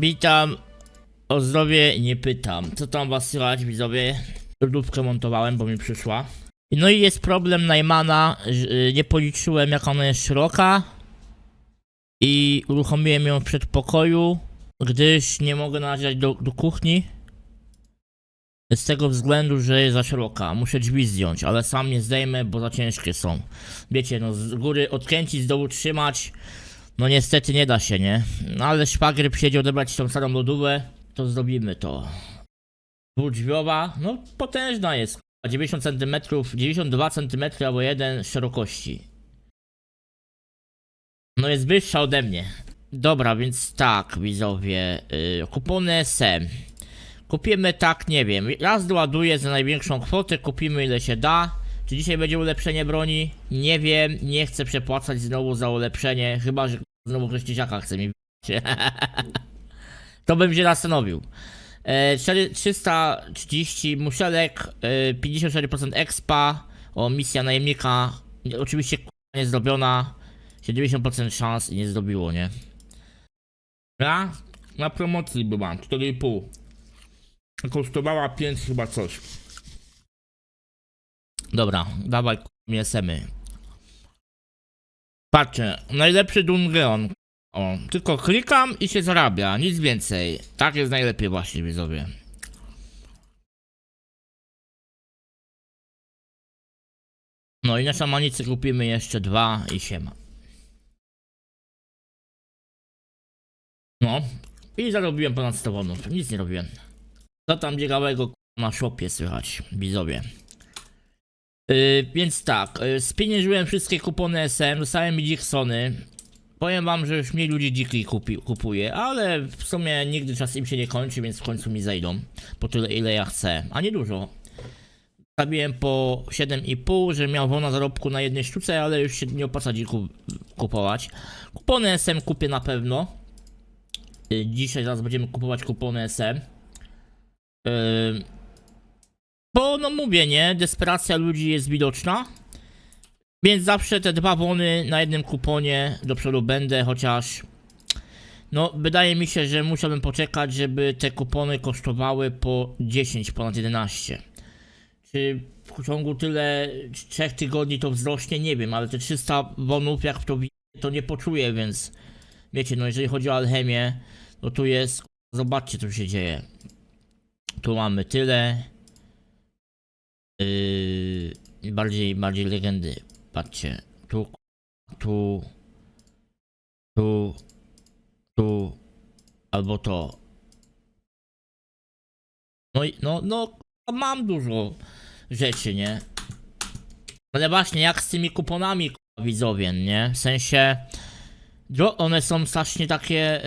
Witam. O zdrowie nie pytam. Co tam was słychać, widzowie? Lodówkę montowałem, bo mi przyszła. No i jest problem Najmana. y, Nie policzyłem, jak ona jest szeroka. I uruchomiłem ją w przedpokoju, gdyż nie mogę należeć do, do kuchni. Z tego względu, że jest za szeroka. Muszę drzwi zdjąć, ale sam nie zdejmę, bo za ciężkie są. Wiecie, no z góry odkręcić, z dołu trzymać. No niestety nie da się, nie? No ale szwagier przyjedzie odebrać tą starą lodówę, to zrobimy to. Dwudrzwiowa, no potężna jest. 90 cm, 92 cm albo 1 szerokości. No jest wyższa ode mnie. Dobra, więc tak, widzowie. Yy, kupony SM. Kupimy tak, nie wiem. Raz doładuję za największą kwotę, kupimy ile się da. Czy dzisiaj będzie ulepszenie broni? Nie wiem, nie chcę przepłacać znowu za ulepszenie, chyba że znowu ktoś tysiaka chce mi. To bym się zastanowił. E, cztery- 330 muszelek, e, 54% expa, o misja najemnika, oczywiście nie zrobiona, 70% szans i nie zrobiło, nie? Ja na promocji byłam, 4,5. Kosztowała 5 chyba coś. Dobra, dawaj mnie Patrzcie, najlepszy Dungeon. O, tylko klikam i się zarabia, nic więcej. Tak jest najlepiej właśnie, widzowie. No i na szamanicy kupimy jeszcze dwa i siema. No, i zarobiłem ponad 100 wonów, nic nie robiłem. Co tam biegałego na szopie słychać, widzowie. Yy, więc tak, yy, spieniężyłem wszystkie kupony SM, dostałem mi Dixony. Powiem wam, że już mniej ludzi dziki kupi, kupuje, ale w sumie nigdy czas im się nie kończy, więc w końcu mi zejdą. Po tyle ile ja chcę, a nie dużo. Stawiłem po 7,5, że miał wolna zarobku na jednej sztuce, ale już się nie opłaca dziku kupować. Kupony SM kupię na pewno. Yy, dzisiaj zaraz będziemy kupować kupony SM. Yy, bo no mówię, nie, desperacja ludzi jest widoczna. Więc zawsze te dwa wony na jednym kuponie do przodu będę, chociaż no wydaje mi się, że musiałbym poczekać, żeby te kupony kosztowały po 10 ponad 11. Czy w ciągu tyle 3 tygodni to wzrośnie? Nie wiem, ale te 300 wonów jak w to to nie poczuję, więc wiecie, no jeżeli chodzi o alchemię, no tu jest, zobaczcie co się dzieje. Tu mamy tyle. Yy, bardziej, bardziej legendy. Patrzcie, tu, tu, tu, tu, albo to. No i, no, no, mam dużo rzeczy, nie? Ale właśnie, jak z tymi kuponami, widzowie, nie? W sensie, one są strasznie takie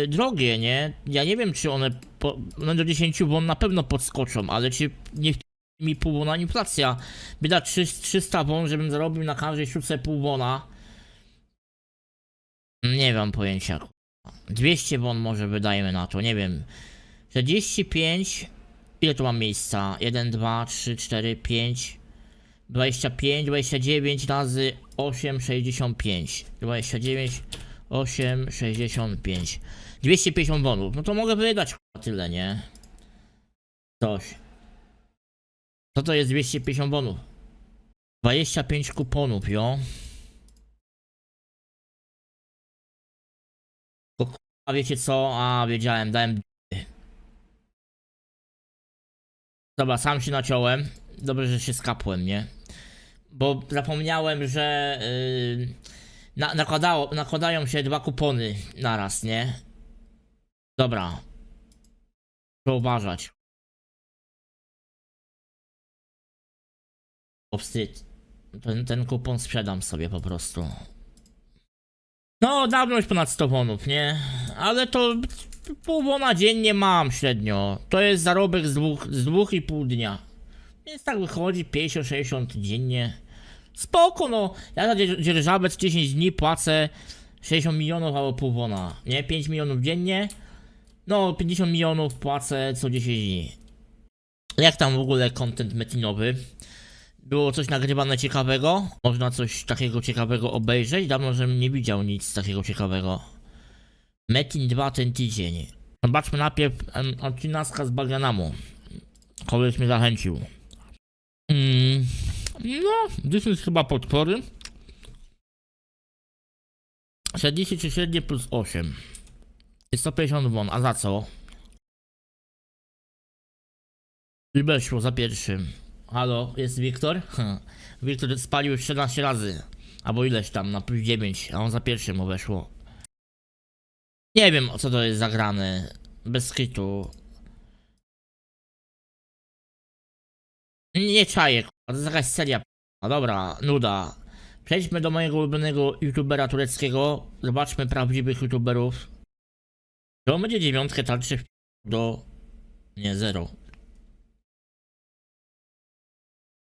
yy, drogie, nie? Ja nie wiem, czy one, po, one do 10 won na pewno podskoczą, ale czy nie mi pół wona inflacja. Wyda 300 won, żebym zarobił na każdej sztuce pół wona. Nie mam pojęcia. k***a. 200 won może wydajemy na to, nie wiem. 45. Ile tu mam miejsca? 1, 2, 3, 4, 5. 25, 29 razy 8, 65. 29, 8, 65. 250 wonów. No to mogę wydać k***a, tyle, nie? Coś. Co to jest 250 bonów? 25 kuponów, jo. A wiecie co? A wiedziałem, dałem. Dobra, sam się naciąłem. Dobrze, że się skapłem, nie? Bo zapomniałem, że yy, na, nakładało, nakładają się dwa kupony naraz, nie? Dobra. Muszę uważać. O wstyd. Ten, ten kupon sprzedam sobie po prostu. No, dawno już ponad 100 wonów, nie? Ale to pół wona dziennie mam średnio. To jest zarobek z dwóch, z dwóch i pół dnia. Więc tak wychodzi 50-60 dziennie. Spoko, no. Ja za dzie- dzierżawę co 10 dni płacę 60 milionów albo pół wona. Nie? 5 milionów dziennie. No, 50 milionów płacę co 10 dni. Jak tam w ogóle content metinowy? Było coś nagrywane ciekawego? Można coś takiego ciekawego obejrzeć? Dawno, żebym nie widział nic takiego ciekawego. Metin 2 ten tydzień. Zobaczmy najpierw odcinaska z Bagianamu. Koleś mnie zachęcił. Mm, no, 10 chyba podpory. 40 czy średnie plus 8. Jest 150 won, a za co? I weszło za pierwszym. Halo, jest Wiktor? Wiktor spalił już 14 razy. Albo ileś tam, na plus 9, a on za pierwszym mu weszło. Nie wiem, co to jest zagrane. Bez kitu. Nie, czaję, to jest jakaś seria. A dobra, nuda. Przejdźmy do mojego ulubionego youtubera tureckiego. Zobaczmy prawdziwych youtuberów. On będzie dziewiątkę tarczy do... Nie, zero.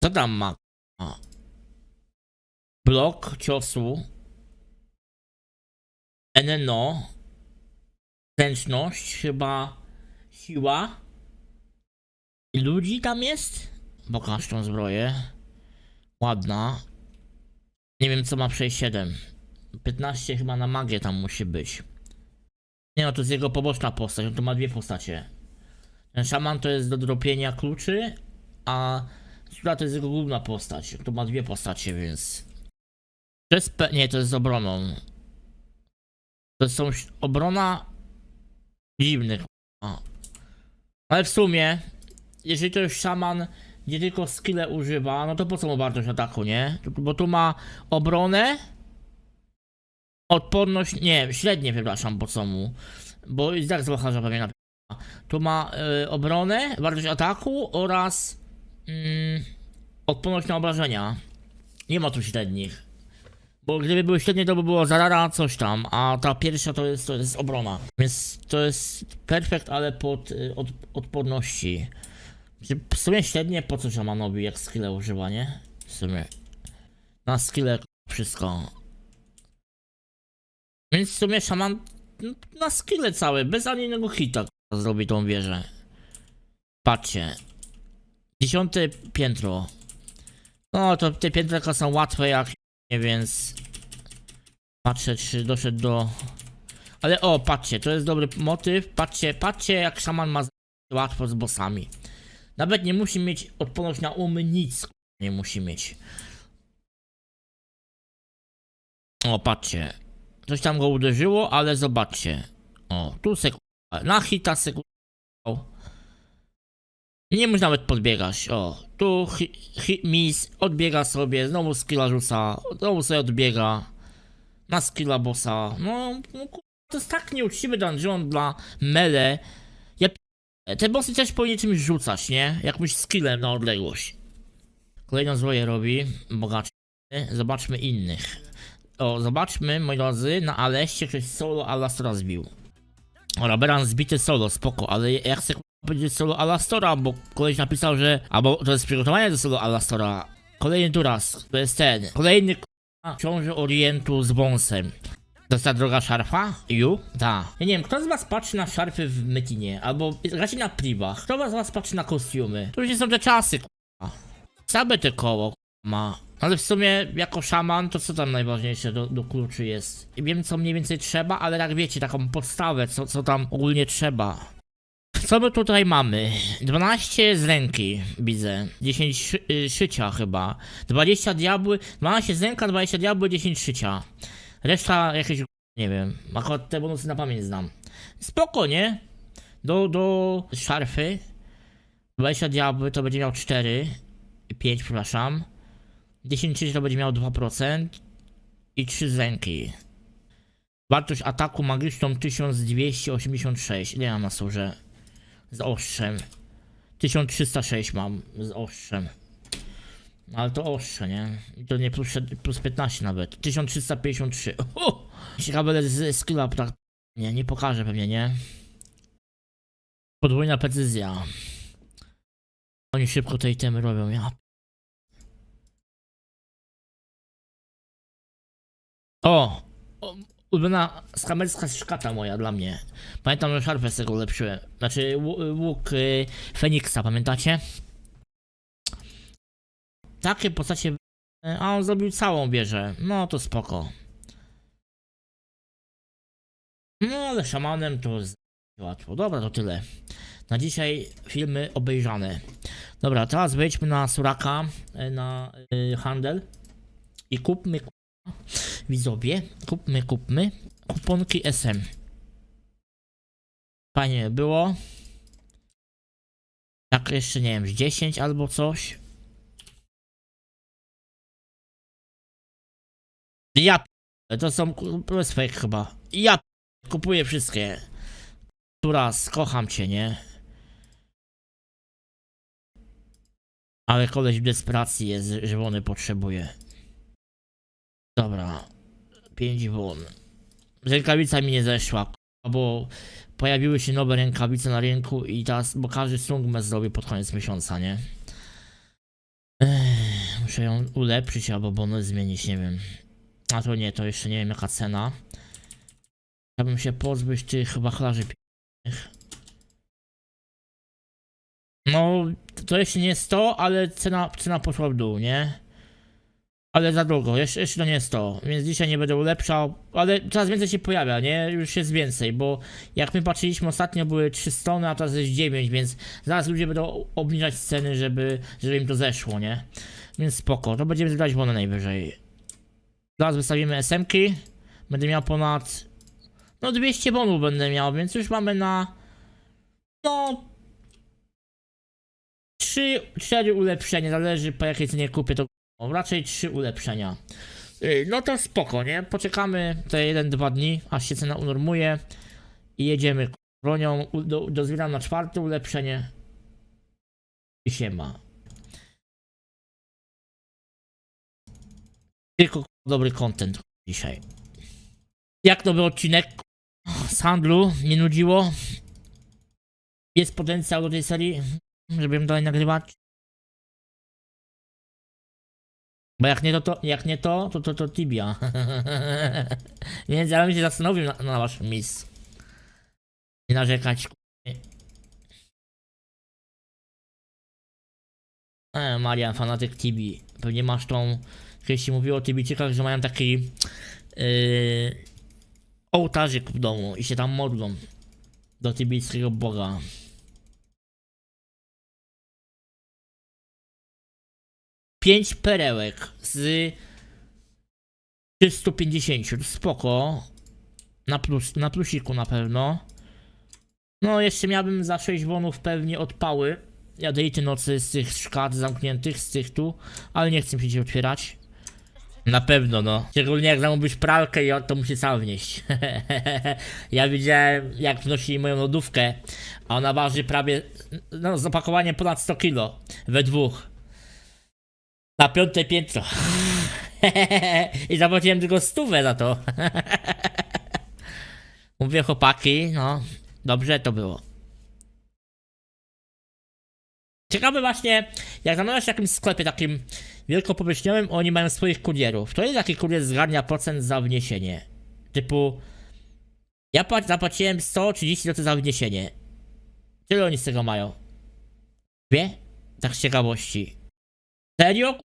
Tam ma? A. Blok ciosu. NNO. Zręczność, chyba siła. I ludzi tam jest? Pokaż tą zbroję. Ładna. Nie wiem co ma 6-7. 15 chyba na magię tam musi być. Nie no, to jest jego poboczna postać, on tu ma dwie postacie. Ten szaman to jest do dropienia kluczy, a Sura to jest jego główna postać. Tu ma dwie postacie, więc... To jest pe... Nie, to jest z obroną. To są obrona dziwnych. k***a. Ale w sumie, jeżeli to już szaman nie tylko skille używa, no to po co mu wartość ataku, nie? Bo tu ma obronę, odporność, nie, średnie, przepraszam, po co mu. Bo i tak z locharza pewnie na Tu ma y, obronę, wartość ataku oraz mm, odporność na obrażenia. Nie ma tu średnich. Bo gdyby były średnie, to by było zarara coś tam, a ta pierwsza to jest, to jest obrona. Więc to jest perfekt, ale pod y, od, odporności. Czy W sumie średnie po co szamanowi, jak skille używa, nie? W sumie. Na skille wszystko. Więc w sumie szaman no, na skille całe, bez ani jednego hita zrobi tą wieżę. Patrzcie. Dziesiąte piętro. No to te piętraka są łatwe jak nie, więc patrzę czy doszedł do... Ale o, patrzcie, to jest dobry motyw. Patrzcie, patrzcie jak szaman ma łatwo z bossami. Nawet nie musi mieć odporność na umy, nic nie musi mieć. O, patrzcie. Coś tam go uderzyło, ale zobaczcie. O, tu sekunda. Na hita sekunda. Nie musi nawet podbiegać. O, tu hi, hi, mis odbiega sobie, znowu skilla rzuca, znowu sobie odbiega. Na skilla bossa. No, no to jest tak nieuczciwy dungeon dla mele. Ja te bossy też powinien czymś rzucać, nie? Jakimś skillem na odległość. Kolejną zbroję robi bogaczy. Zobaczmy innych. O, zobaczmy, moi drodzy, na Aleście ktoś solo Alastora zbił. O, Raberan zbity solo, spoko, ale ja chcę powiedzieć solo Alastora, bo koleś napisał, że... Albo to jest przygotowanie do solo Alastora. Kolejny Duras, to jest ten. Kolejny k***a, książę Orientu z wąsem. To jest ta droga szarfa? Ju? Ta. Ja nie wiem, kto z was patrzy na szarfy w Metinie? Albo raczej na privach. Kto z was patrzy na kostiumy? To już nie są te czasy, k***a. Same te koło, ma. Ale w sumie, jako szaman, to co tam najważniejsze do, do kluczy jest? Wiem, co mniej więcej trzeba, ale jak wiecie, taką podstawę, co, co tam ogólnie trzeba. Co my tutaj mamy? 12 z ręki, widzę. 10 szy y, szycia chyba. 20 diabły, 12 z ręka, 20 diabły, 10 szycia. Reszta jakieś, nie wiem, akurat te bonusy na pamięć znam. Spoko, nie? Do, do szarfy. 20 diabły to będzie miał 4. 5, przepraszam. 10 krzyży to będzie miał 2% i 3 z ręki. Wartość ataku magiczną 1286. Ile ja mam na służę? Z ostrzem. 1306 mam z ostrzem. Ale to ostrze, nie? I to nie plus, plus 15 nawet. 1353. O! Ciekawe z skilla tak. Nie, nie pokażę pewnie, nie? Podwójna precyzja. Oni szybko te itemy robią, ja o ulubiona skamerska szkata moja dla mnie. Pamiętam, że szarfę z tego ulepszyłem. Znaczy łuk y, Feniksa, pamiętacie? Takie postacie... A on zrobił całą wieżę. No to spoko. No ale szamanem to... z- Łatwo. Dobra, to tyle. Na dzisiaj filmy obejrzane. Dobra, teraz wejdźmy na Suraka, e, na y, handel i kupmy, ku- widzowie, kupmy, kupmy kuponki SM. Fajnie było. Tak jeszcze nie wiem, z 10 albo coś. Ja to są jest fake chyba. Ja kupuję wszystkie. Tu raz, kocham cię, nie? Ale koleś w desperacji jest, że wony potrzebuje. Dobra. 5 won. Rękawica mi nie zeszła, bo pojawiły się nowe rękawice na rynku i teraz, bo każdy strongman zrobi pod koniec miesiąca, nie? Ech, muszę ją ulepszyć albo bonus zmienić, nie wiem. A to nie, to jeszcze nie wiem jaka cena. Chciałbym się pozbyć tych wachlarzy p***nych. No, to jeszcze nie jest to, ale cena, cena poszła w dół, nie? Ale za drogo, jeszcze, jeszcze to nie jest to, więc dzisiaj nie będę ulepszał, ale coraz więcej się pojawia, nie? Już jest więcej, bo jak my patrzyliśmy ostatnio były 3 strony, a teraz jest 9, więc zaraz ludzie będą obniżać ceny, żeby, żeby im to zeszło, nie? Więc spoko, to będziemy zbierać wolne najwyżej. Zaraz wystawimy SM-ki, będę miał ponad, no 200 bonów będę miał, więc już mamy na, no 3, 4 ulepszenia, zależy po jakiej cenie kupię to o, raczej trzy ulepszenia. No to spoko, nie? Poczekamy te 1-2 dni, aż się cena unormuje i jedziemy bronią. Do, dozbieram na czwarte ulepszenie i się ma. Tylko dobry content dzisiaj. Jak nowy odcinek z handlu? Nie nudziło? Jest potencjał do tej serii, żebym dalej nagrywać? Bo jak nie to, to jak nie to, to to, to Tibia. Więc ja bym się zastanowił na, na waszym miejscu. Nie narzekać. E, Marian, fanatyk Tibi. Pewnie masz tą. Kiedyś się mówiło o Tibijczykach, że mają taki. Yy, ołtarzyk w domu i się tam modlą. Do tibijskiego boga. Pięć perełek z 350. To Spoko. Na, plus, na plusiku na pewno. No, jeszcze miałbym za 6 wonów pewnie odpały. Ja tej nocy z tych szkat zamkniętych, z tych tu, ale nie chcę mi się otwierać. Na pewno, no. Szczególnie jak zamówisz pralkę, i on to musi sam wnieść. ja widziałem, jak wnosili moją lodówkę, a ona waży prawie, no, z opakowaniem ponad 100 kilo. We dwóch. Na piąte piętro. I zapłaciłem tylko stówę za to. Mówię chłopaki, no, dobrze to było. Ciekawe właśnie, jak zamawiasz w jakimś sklepie takim wielkopowierzchniowym, oni mają swoich kurierów. To jest taki kurier zgarnia procent za wniesienie. Typu, ja płac- zapłaciłem 130 zł za wniesienie. Tyle oni z tego mają? Wie? Tak z ciekawości. Serio?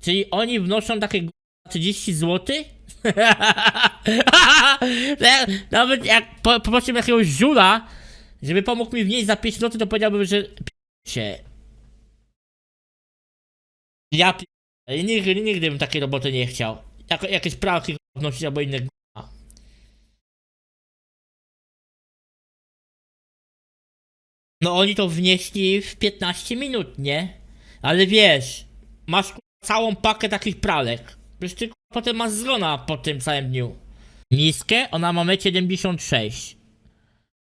Czyli oni wnoszą takie k***a 30 zł? Nawet jak po, poprosiłem jakiegoś żula, żeby pomógł mi wnieść za 5 zł, to powiedziałbym, że się. Ja p- nigdy, nigdy bym takiej roboty nie chciał. Jak, jakieś pralki wnosić albo inne. No oni to wnieśli w 15 minut, nie? Ale wiesz, masz całą pakę takich pralek. Przecież ty potem masz zgona po tym całym dniu. Niskie, ona ma 1,76 m.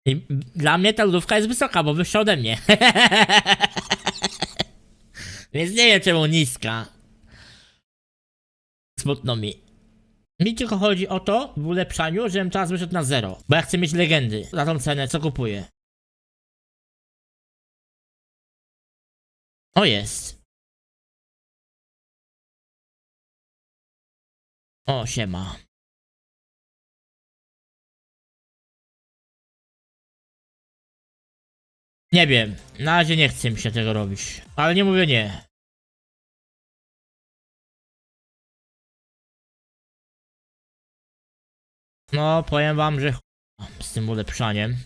I dla mnie ta lodówka jest wysoka, bo wyższa ode mnie. Więc nie wiem czemu niska. Smutno mi. Mi tylko chodzi o to w ulepszaniu, żebym teraz wyszedł na zero. Bo ja chcę mieć legendy. Za tą cenę, co kupuję. O jest. O, siema. Nie wiem, na razie nie chcę mi się tego robić. Ale nie mówię nie. No, powiem wam, że ch- z tym ulepszaniem.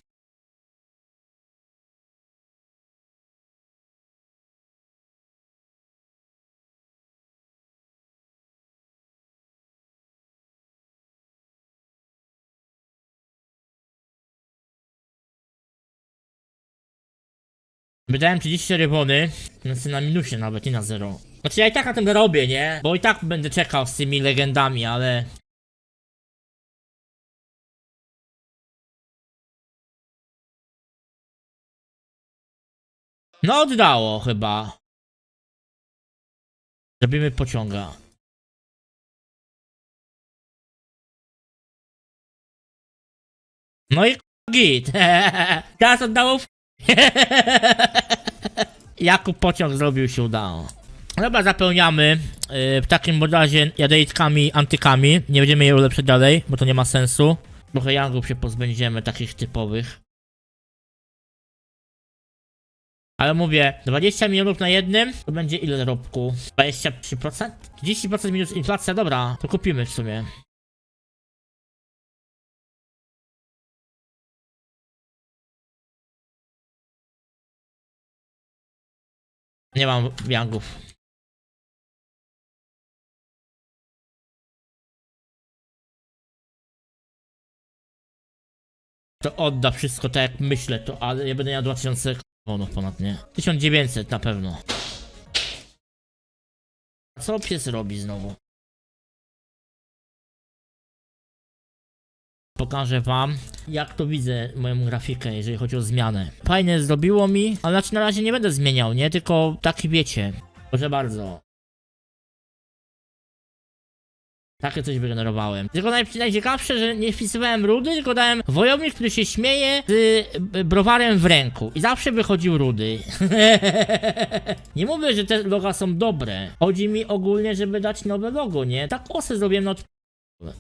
Wydałem 34 bony, więc na minusie nawet, nie na zero. Znaczy ja i tak na tym robię, nie? Bo i tak będę czekał z tymi legendami, ale... No oddało chyba. Zrobimy pociąga. No i git. Teraz oddało w... Jakub pociąg zrobił się udało. Dobra, zapełniamy. Yy, w takim razie jadejkami, antykami. Nie będziemy je ulepszać dalej, bo to nie ma sensu. Trochę jangów się pozbędziemy, takich typowych. Ale mówię, 20 milionów na jednym, to będzie ile zarobku? 23%? 30% minus inflacja, dobra, to kupimy w sumie. Nie mam yangów. To odda wszystko tak jak myślę, to ale ja będę miał 2000 konów ponad, nie? 1900 na pewno. Co pies robi znowu? Pokażę wam, jak to widzę moją grafikę, jeżeli chodzi o zmianę. Fajne zrobiło mi, ale znaczy na razie nie będę zmieniał, nie? Tylko taki wiecie. Proszę bardzo. Takie coś wygenerowałem. Tylko naj- najciekawsze, że nie wpisywałem rudy, tylko dałem wojownik, który się śmieje z browarem w ręku. I zawsze wychodził rudy. nie mówię, że te loga są dobre. Chodzi mi ogólnie, żeby dać nowe logo, nie? Tak osę zrobiłem na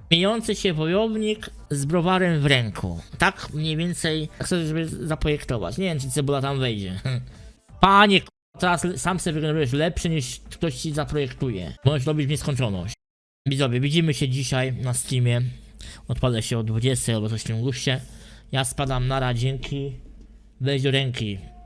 Śmiejący się wojownik z browarem w ręku. Tak mniej więcej chcę, żeby zaprojektować. Nie wiem, czy cebula tam wejdzie. Panie, teraz sam sobie wygenerujesz lepszy niż ktoś ci zaprojektuje. Możesz robić w nieskończoność. Widzowie, widzimy się dzisiaj na streamie. Odpalę się o 20 albo coś w tym guście. Ja spadam na dzięki. Weź do ręki.